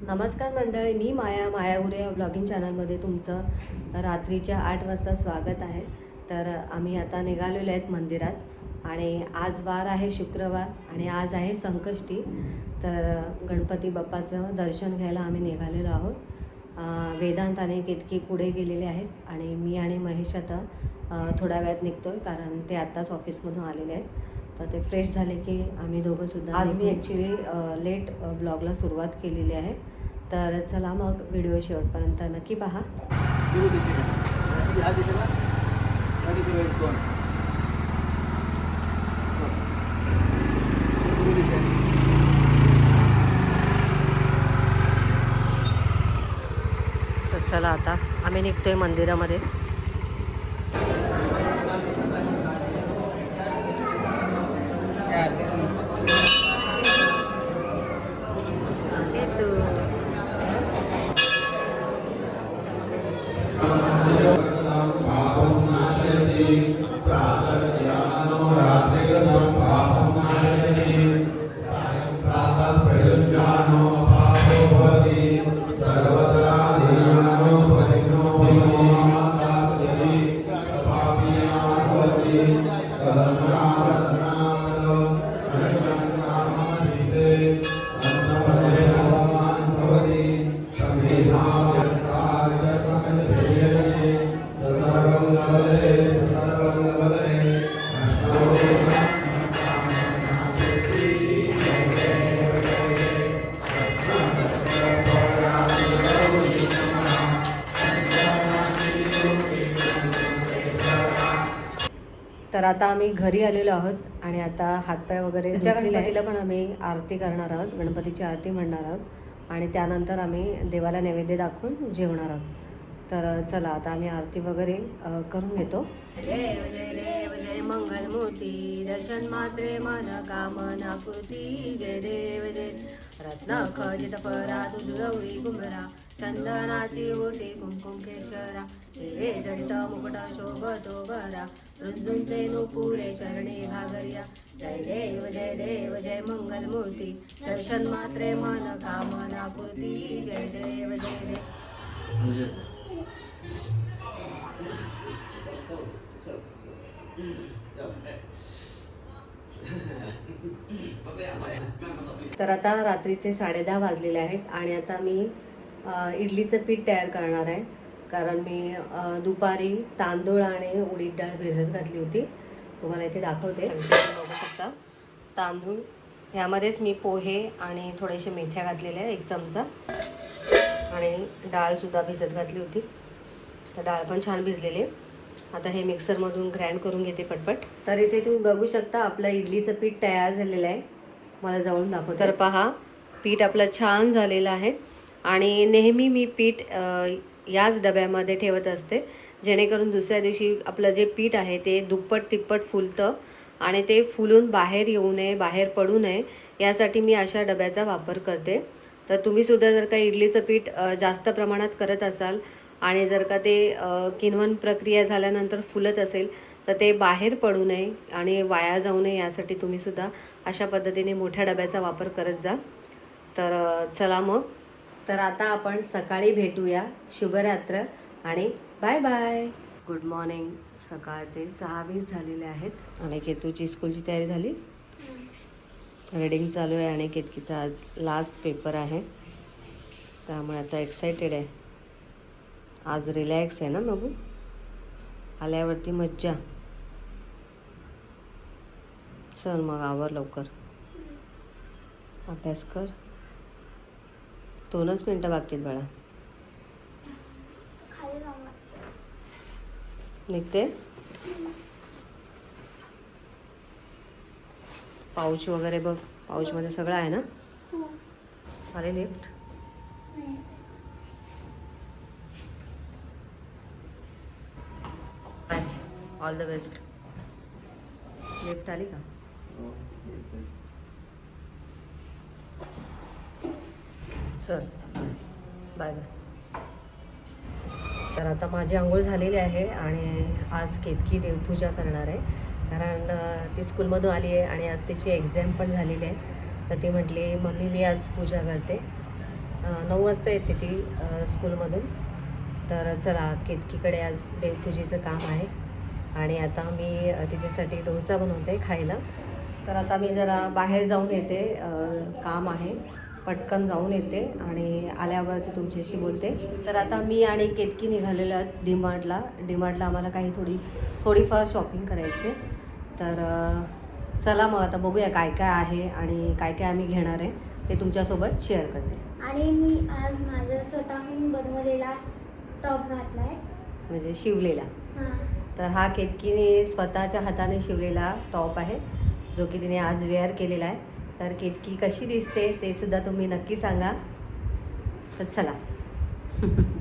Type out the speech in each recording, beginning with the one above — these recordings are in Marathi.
नमस्कार मंडळी मी माया मायागुरे या ब्लॉगिंग चॅनलमध्ये तुमचं रात्रीच्या आठ वाजता स्वागत आहे. तर आम्ही आता निघालेलो आहेत मंदिरात आणि आज वार आहे शुक्रवार आणि आज आहे संकष्टी. तर गणपती बाप्पाचं दर्शन घ्यायला आम्ही निघालेलो आहोत. वेदांताने वेदांत आणि केतकी पुढे गेलेले आहेत आणि मी आणि महेश आता थोड्या वेळात निघतो आहे कारण ते आत्ताच ऑफिसमधून आलेले आहेत. तर ते फ्रेश झाले की आम्ही दोघंसुद्धा आज मी ॲक्च्युली लेट ब्लॉगला सुरुवात केलेली आहे तर चला मग व्हिडिओ शेवटपर्यंत नक्की पहा. तर चला आता आम्ही निघतोय मंदिरामध्ये घरी आलेलो आहोत आणि आता हातपाय वगैरे गणपतीला पण आम्ही आरती करणार आहोत गणपतीची आरती म्हणणार आहोत आणि त्यानंतर आम्ही देवाला नैवेद्य दाखवून जेवणार आहोत. तर चला आता आम्ही आरती वगैरे करून घेतो. देव जय देव जय मंगल मूर्ती दर्शन मात्रे मन कामना पूर्ती जय देव जय रत्न खजित फरा गौरी कुंभरा चंदनाची ओटी कुमकुम केशरा हिरे जडित मुकुट शोभतो बरा रुंजुंचे नुपुरे चरणी घागरिया जय देव जय देव जय मंगल मूर्ती दर्शन मात्रे मन कामना पूर्ती। जय देव जय देव। तर आता रात्रीचे साडेदहा वाजलेले आहेत आणि आता मी इडलीचं पीठ तयार करणार आहे. कारण मी दुपारी तांदूळ आणि उडीद डाळ भिजत घातली होती. तुम्हाला इथे दाखवते. बघू शकता तांदूळ ह्यामध्येच मी पोहे आणि थोडेसे मेथ्या घातलेल्या आहे एक चमचा. आणि डाळसुद्धा भिजत घातली होती. तर डाळ पण छान भिजलेली आता हे मिक्सरमधून ग्राइंड करून घेते पटपट. तर इथे तुम्ही बघू शकता आपलं इडलीचं पीठ तयार झालेलं आहे. मला जवळून दाखव तर पहा पीठ आपलं छान झालेलं आहे. आणि नेहमी मी पीठ याच डब्यामध्ये ठेवत असते. जेणेकरून दुसऱ्या दिवशी आपलं जे पीठ आहे ते दुप्पट तिप्पट फुलतं आणि ते फुलून बाहेर येऊ नये बाहेर पडू नये यासाठी मी अशा डब्याचा वापर करते. तर तुम्हीसुद्धा जर का इडलीचं पीठ जास्त प्रमाणात करत असाल आणि जर का ते अ, प्रक्रिया झाल्यानंतर फुलत असेल तर ते बाहेर पडू नये आणि वाया जाऊ नये यासाठी तुम्हीसुद्धा अशा पद्धतीने मोठ्या डब्याचा वापर करत जा. तर चला मग. तर आता आपण सकाळी भेटूया. शुभरात्र आणि बाय बाय. गुड मॉर्निंग सकाळचे सहा वीस झालेले आहेत. आणि केतूची स्कूलची तयारी झाली? रीडिंग चालू आहे आणि केतकीचा आज लास्ट पेपर आहे. त्यामुळे आता एक्सायटेड आहे. आज रिलॅक्स आहे ना बघू? आल्यावरती मज्जा. चल मग आवर लवकर. अभ्यास कर. दोनच मिनटं बाकी आहेत बाळा. निघते? पाऊच वगैरे बघ. पाऊचमध्ये सगळं आहे ना? आले lift. Bye. All the best lift आली का? चल. बाय बाय तर आता माझी आंघोळ झालेली आहे आणि आज केतकी देवपूजा करणार आहे. कारण ती स्कूलमधून आली आहे आणि आज तिची एक्झाम पण झालेली आहे. तर ती म्हटली मम्मी मी आज पूजा करते. नऊ वाजता येते ती स्कूलमधून. तर चला केतकीकडे आज देवपूजेचं काम आहे. आणि आता मी तिच्यासाठी डोसा बनवते खायला. तर आता मी जरा बाहेर जाऊन येते काम आहे. पटकन जाऊन येते आणि आल्यावरती तुमच्याशी बोलते. तर आता मी आणि केतकी निघालेलो आहेत डीमार्टला. डीमार्टला आम्हाला काही थोडी थोडीफार शॉपिंग करायची. आहे. तर चला मग आता बघूया काय काय आहे आणि काय काय आम्ही घेणार आहे. ते तुमच्यासोबत शेअर करते. आणि मी आज माझं स्वतःहून बनवलेला टॉप घातलाय. म्हणजे शिवलेला. तर हा केतकीने स्वतःच्या हाताने शिवलेला टॉप आहे जो की तिने आज वेअर केलेला आहे. तर केतकी कशी दिसते ते सुद्धा तुम्ही नक्की सांगा. तर चला.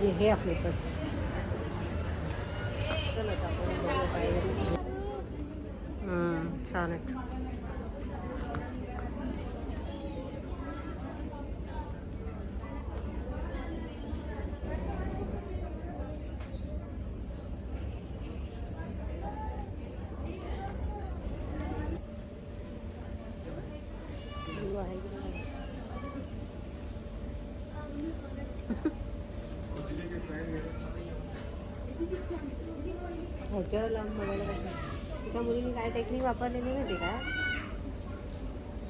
हे हे आपले बस चला आहे. छान आहेत ह्याच्यावर लावून बघायला कसं एका मुलीने काय टेक्निक वापरलेली माहिती का?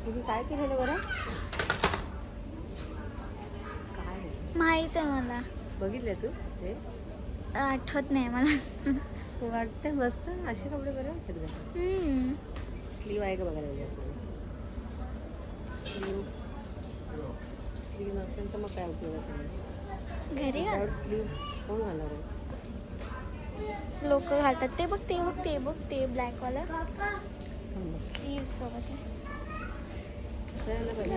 तुम्ही काय केलेलं बरं? काय? माहीत आहे मला. बघितलं तू ते? आठवत नाही मला. तू वाटतं मस्त? असे कपडे बरे वाटतात का. स्लीव आहे का बघायला पाहिजे स्लीव. स्लीव नसेल तर मग काय उपयोगाचं नाही घरी कोण घालणार आहे? लोक घालतात. ते बघ ते बघ ते बघ ते ब्लॅक वाला. स्लीव सोबत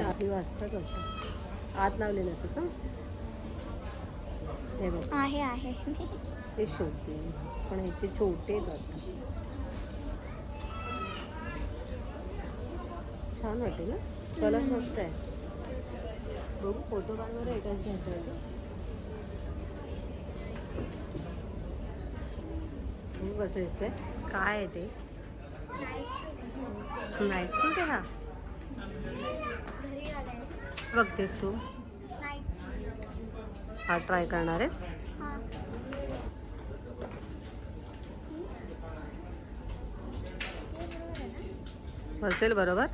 स्लीव असतात वाटतं आत लावले नसत ना हे बघ. आहे आहे. ते शोधते पण ह्याचे छोटे छान वाटेल ना? कलर मस्त आहे. बघू फोटो काढणार आहे एकाच बसायचं आहे कसं काय आहे ते? नाईट सूट आहे हा बघतेस तू. हा ट्राय करणार आहेस? बसेल बरोबर?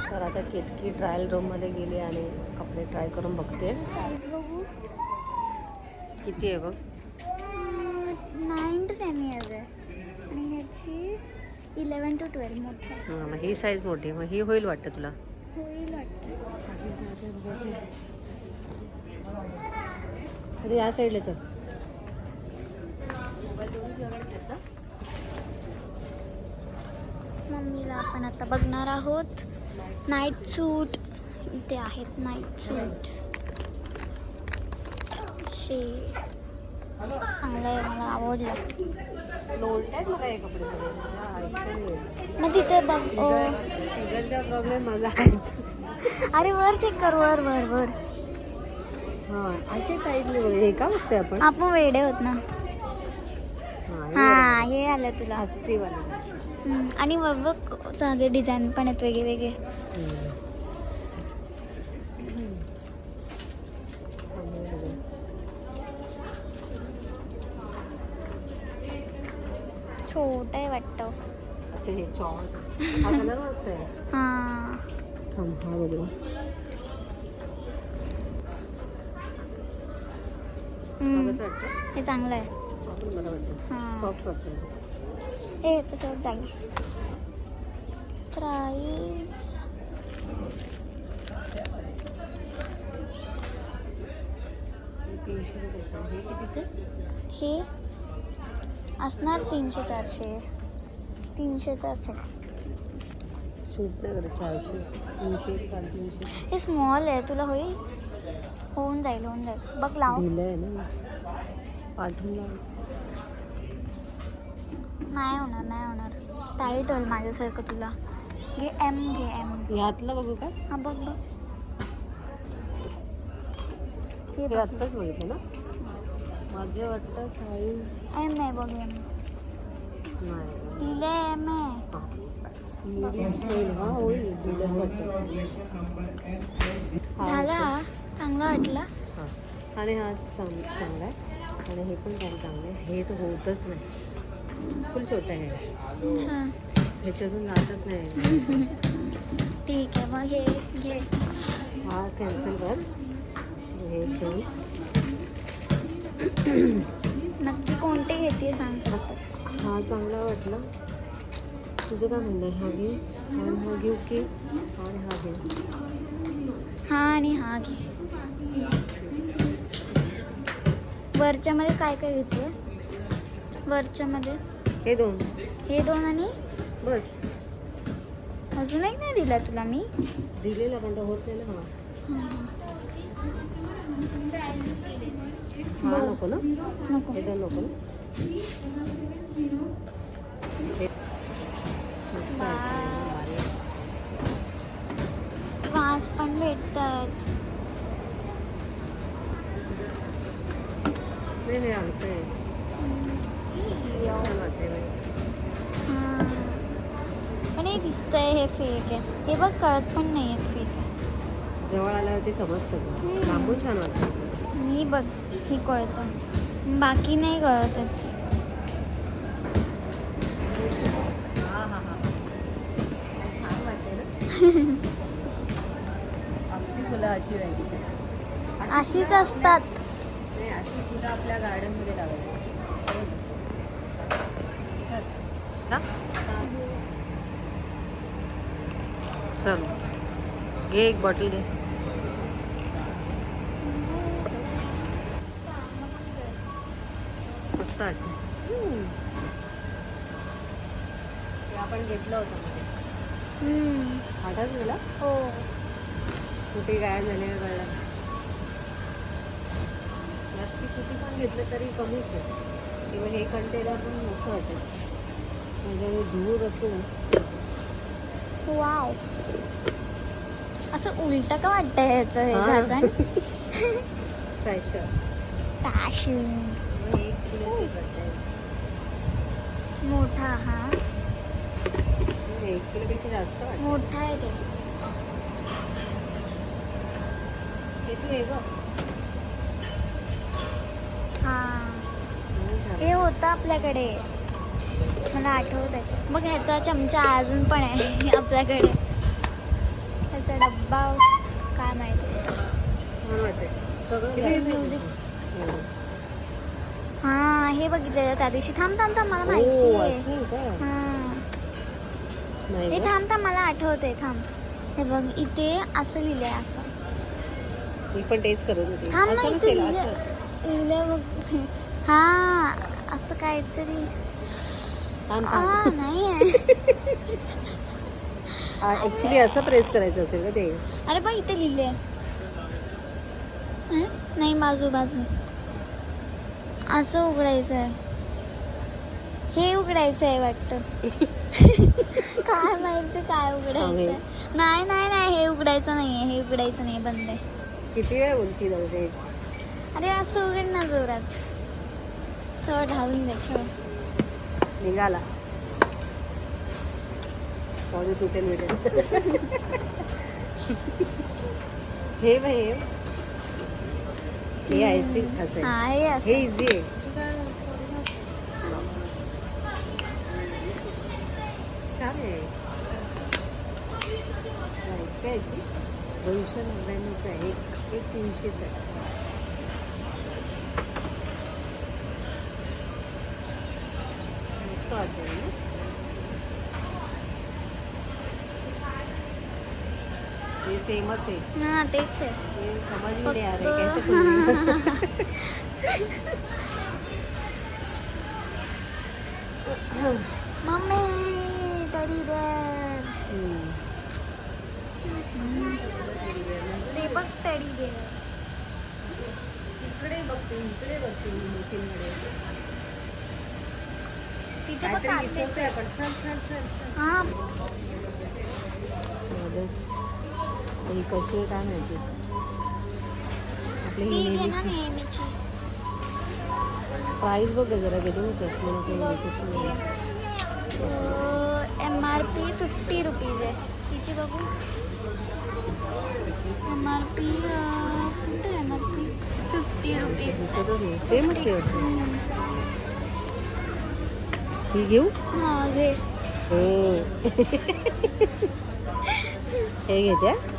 तर आता केतकी ट्रायल रूममध्ये गेली आणि कपडे ट्राय करून बघते. साईज बघू. किती आहे बघ? नाईन टू टेन इयर्स आहे. आणि ह्याची इलेवन टू ट्वेल्व मोठी आहे. हा, मग ही साईज मोठी आहे. मग ही होईल वाटतं तुला? होईल वाटतं. अरे या साईडला चल. मम्मीला आपण आता बघणार आहोत. नाईट सूट इथे आहेत नाईट सूट शे चांगलं आहे मला आवडलं. हे. मग तिथे बघ प्रॉब्लेम माझा अरे वर चेक कर वर वर वर. हा असे बघ हे का बघतोय आपण? आपण वेडे होत ना. हा, हे आलं तुला. आणि बघ सगळे डिझाईन पण आहेत वेगळे वेगळे हम्म. त्यामुळे बघू. छोट आहे वाटतं. अच्छा हे चॉक. हा कलर मस्त आहे. हां. थांब हा बघू. हा हम्म, कसं वाटतं? हे चांगलं आहे. पण मला वाटतं. हां. सॉफ्ट वाटतं. हे याच्यासोबत जाईल प्राईस हे तीनशे रुपयाचं आहे. हे कितीचं हे असणार तीनशे चारशे. नाही करत चारशे तीनशे हे स्मॉल आहे तुला होईल? होऊन जाईल होऊन जाईल. बघ लाव. पाठवून नाही होणार नाही होणार. टाईट होईल माझ्यासारखं तुला. घे एम घे एम यातलं बघू का? हा बघ बघ. हे बघ आत्ताच बघितलं ना? माझे वाटतं साईज एम आहे बघ एम नाही. तिले एम आहे मीडियम होईल हा होईल. वाटतं. हा, झाला? हा? चांगला वाटला? हा. आणि हा चांग चांगला आहे. आणि हे पण चांगलं चांगलं आहे. हे तर होतच नाही. फुल छोटं आहे. छान ह्याच्यातून जातच नाही. ठीक आहे मग हे घे. हा कॅन्सल कर. हे ठेवून नक्की कोणते घेते सांग हा चांगला वाटला. तुझं काय म्हणणं आहे? हा घे. आणि हा घेऊ की आणि हा घेऊ हा आणि हा घे. वरच्यामध्ये काय काय घेते वरच्यामध्ये? हे दोन. हे दोन आणि? बस. अजून एक नाही दिला तुला मी? दिलेला पण होत नाही ना हा हा बरं. नको ना नको हे नको ना. वास पण भेटतात नाही नाही. पण दिसतंय फेक आहे हे बघ कळत पण नाही आहे फेक जवळ आल्यावरती समजतं हम्म. लांबून छान वाटतं. ही बघ ही कळतं. बाकी नाही कळतच. हा हा हा. ना. असली फुलं अशी राहायची अशीच असतात. नाही अशी फुलं आपल्या गार्डनमध्ये लावायची? चल. घे एक बॉटल घे. वाटतं ते आपण घेतलं होतं मध्ये. आठवत तुला? हो. कुठे गायब झाले कळलं जास्ती किती पण घेतलं तरी कमीच आहे. किंवा हे कंटेनर पण मस्त वाटतं म्हणजे धूर असून वाव. असं उलट का वाटतंय ह्याचं हे. झाकण? फ्रेशर पॅशन एक किलोची वाटतं मोठा हा. एक किलोपेक्षा जास्त वाटतं. मोठा आहे ते. किती आहे बघ हा. म्हणून हे होतं आपल्याकडे. मला आठवत आहे मग ह्याचा चमचा अजून पण आहे आपल्याकडे. ह्याचा डब्बा काय माहिती. छान वाटते सगळं. हो. हा हे बघितलेलं त्या दिवशी. थांब थांब थांब मला माहिती आहे? हा. हे. थांब थांब मला आठवते थांब. हे बघ इथे असं लिहिलंय असं. मी पण तेच करत होते. थांब ना इथे लिहिलंय असं. लिहिलंय बघ. हा असं काहीतरी. नाही आहे ऍक्च्युली असं प्रेस करायचं असेल का ते? अरे बघ इथे लिहिले नाही बाजू बाजू. असं उघडायचं. आहे हे उघडायचं आहे वाटतं. काय माहिती काय उघडायचं नाही नाही नाही हे उघडायचं नाही आहे हे उघडायचं नाही बंद आहे. किती वेळ बोलशील अरे असं उघड ना जोरात. चढ ढालून दे ठेव. निघाला. हे बघ, हे आहे असं आहे. हा हे हे इझी आहे. छान आहे. प्राईस काय? दोनशे नव्याण्णवचं आहे. एक एक तीनशेच आहे मस्त वाटतं ना सेमच आहे हा तेच आहे समझ में नहीं आ फक्त- रहा है कैसे खोलूं? मम्मी तरी दे. ते बघ तरी दे इकडे बघते इकडे बघते मी मशीनकडे. तिथे बघ काहीतरी काचेचं दिसतंय पण. चल, चल, चल, चल. हा. ही कशी आहे काय माहिती आपली ही नेहमीची. प्राईस बघ जरा घेतो ना चष्मा. M R P fifty rupees आहे. तिची बघू. एम आर पी कुठे M R P fifty rupees सेमच आहे. वाटतं. ही घेऊ? हा घे. हे. हे घेते? हा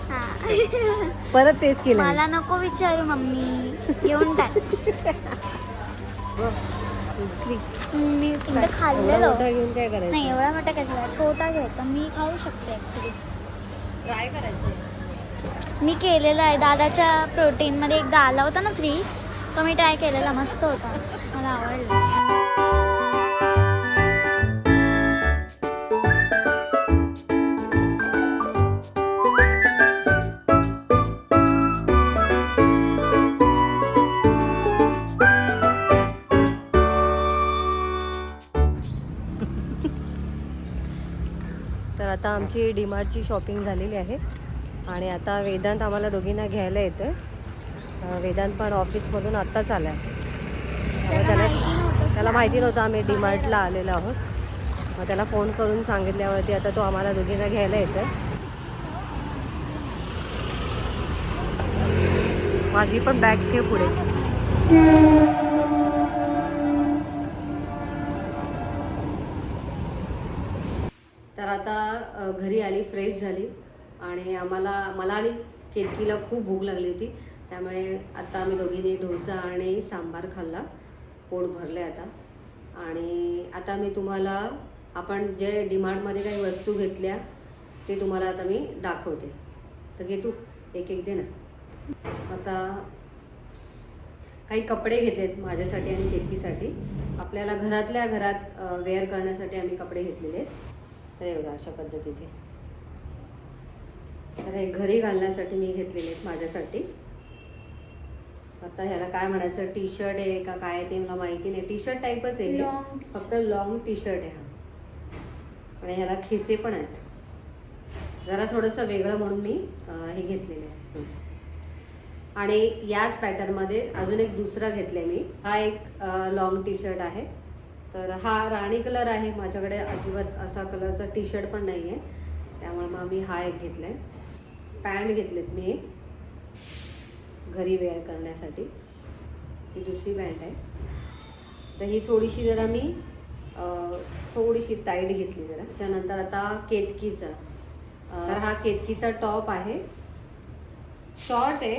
परत तेच केलं. मला नको विचारू मम्मी. घेऊन टाक. मी एवढा खाल्लेलं. मोठा घेऊन काय नाही एवढा मोठा कशाला छोटा घ्यायचा. मी खाऊ शकते ॲक्च्युली ट्राय करायचं. मी केलेला आहे. दादाच्या प्रोटीनमध्ये एकदा आला होता ना फ्री तो मी ट्राय केलेला. मस्त होता. मला आवडला. तर आता आमची डीमार्टची शॉपिंग झालेली आहे आणि आता वेदांत आम्हाला दोघींना घ्यायला येतोय. अं, वेदांत पण ऑफिसमधून आत्ताच आला आहे त्याला त्याला माहिती नव्हतं आम्ही डीमार्टला आलेलो आहोत. मग त्याला फोन करून सांगितल्यावरती आता तो आम्हाला दोघींना घ्यायला येतोय. माझी पण बॅग ठेव पुढे तर आता अ, घरी आली फ्रेश झाली. आणि आम्हाला मला आणि केतकीला खूप भूक लागली होती. त्यामुळे आता आम्ही दोघींनी डोसा आणि सांबार खाल्ला. पोट भरले आता. आणि आता मी तुम्हाला आपण जे डिमार्टमध्ये काही वस्तू घेतल्या ते तुम्हाला आता मी दाखवते. तर घे तू एक एक दे ना. आता काही कपडे घेतलेत माझ्यासाठी आणि केतकीसाठी. आपल्याला घरातल्या घरात वेअर करण्यासाठी आम्ही कपडे घेतलेले आहेत. तर एवढं अशा पद्धतीचे. तर हे घरी घालण्यासाठी मी घेतलेले आहेत माझ्यासाठी. आता ह्याला काय म्हणायचं? टी शर्ट आहे का काय आहे ते मला माहिती नाही. टी शर्ट टाईपच आहे. Long. फक्त लॉंग टी शर्ट आहे हा. आणि ह्याला खिसे पण आहेत. जरा थोडंसं वेगळं म्हणून मी हे घेतलेलं आहे. आणि याच पॅटर्नमध्ये अजून एक दुसरा घेतला मी. हा एक लॉंग टी शर्ट आहे. तर हा राणी कलर आहे. माझ्याकडे अजिबात असा कलरचा टी शर्ट पण नाही आहे त्यामुळे मग मी हा एक घेतला आहे पॅन्ट घेतलेत मी. एक घरी वेअर करण्यासाठी. ही दुसरी पॅन्ट आहे. तर ही थोडीशी जरा मी थोडीशी टाईट घेतली जरा. त्याच्यानंतर आता केतकीचा. तर हा केतकीचा टॉप आहे. शॉर्ट आहे.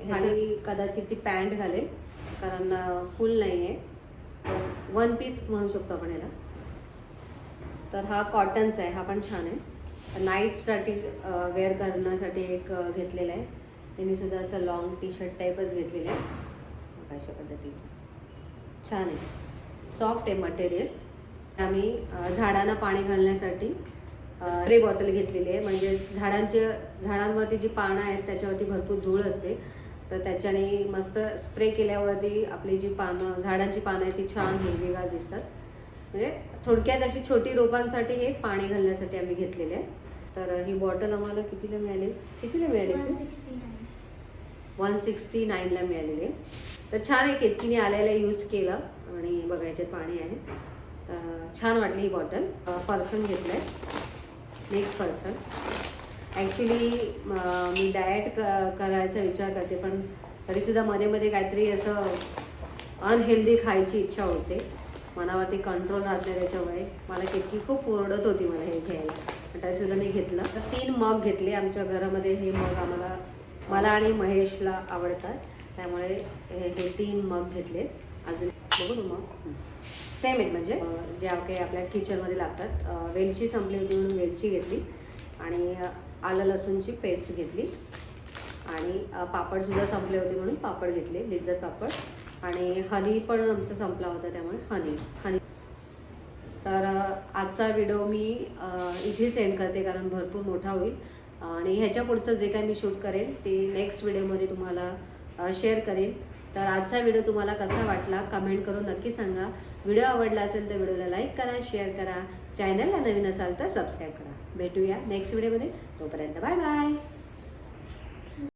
ह्याची कदाचित ती पॅन्ट घालेल. कारण फुल नाही आहे वन पीस म्हणू शकतो आपण याला. तर हा कॉटनचा आहे. हा पण छान आहे. नाईटसाठी वेअर करण्यासाठी एक घेतलेलं घेतलेला आहे. त्यांनी सुद्धा असं लॉंग टी शर्ट टाईपच घेतलेलं आहे. अशा पद्धतीचं. छान आहे. सॉफ्ट आहे मटेरियल आम्ही झाडांना पाणी घालण्यासाठी स्प्रे बॉटल घेतलेली आहे. म्हणजे झाडांचे झाडांवरती जी पानं आहेत त्याच्यावरती भरपूर धूळ असते. तर त्याच्याने मस्त स्प्रे केल्यावरती आपली जी पानं झाडांची पानं आहेत ती छान हिरवीगार दिसतात. म्हणजे थोडक्यात अशी छोटी रोपांसाठी हे पाणी घालण्यासाठी आम्ही घेतलेले आहे. तर ही बॉटल आम्हाला कितीला मिळाली? कितीला मिळाली? वन सिक्स्टी नाईनला मिळालेली आहे. तर छान आहे केतकीने आल्याला यूज केलं आणि बघा याच्यात पाणी आहे. तर छान वाटली ही बॉटल. पर्सन घेतलं आहे नेक्स्ट पर्सन ॲक्च्युली मी डाएट क करायचा विचार करते पण तरीसुद्धा मध्ये मध्ये काहीतरी असं अनहेल्दी खायची इच्छा होते. मनावरती कंट्रोल राहत नाही त्याच्यामुळे. मला केतकी खूप ओरडत होती मला हे घ्यायला. पण मी घेतलं. तर तीन मग घेतले आमच्या घरामध्ये. हे मग आम्हाला मला आणि महेशला आवडतात. त्यामुळे हे हे तीन मग घेतले अजून बघू ना मग. सेम आहेत म्हणजे ज्या जे काही आपल्या किचनमध्ये लागतात. वेलची संपली होती म्हणून वेलची घेतली. आणि आलं लसूणची पेस्ट घेतली. आणि पापडसुद्धा संपले होते म्हणून पापड घेतले. लिज्जत पापड. आणि हनी पण आमचा संपला होता त्यामुळे हनी हनी. तर आजचा व्हिडिओ मी इथेच एंड सेंड करते कारण भरपूर मोठा होईल. आणि ह्याच्या पुढचं जे काही मी शूट करेन ते नेक्स्ट व्हिडिओमध्ये तुम्हाला शेअर करेन. तर आजचा व्हिडिओ तुम्हाला कसा वाटला कमेंट करून नक्की सांगा. व्हिडिओ आवडला असेल तर व्हिडिओला लाईक करा शेअर करा. चॅनलला नवीन असाल तर सबस्क्राईब करा. भेटूया नेक्स्ट व्हिडिओमध्ये तोपर्यंत बाय बाय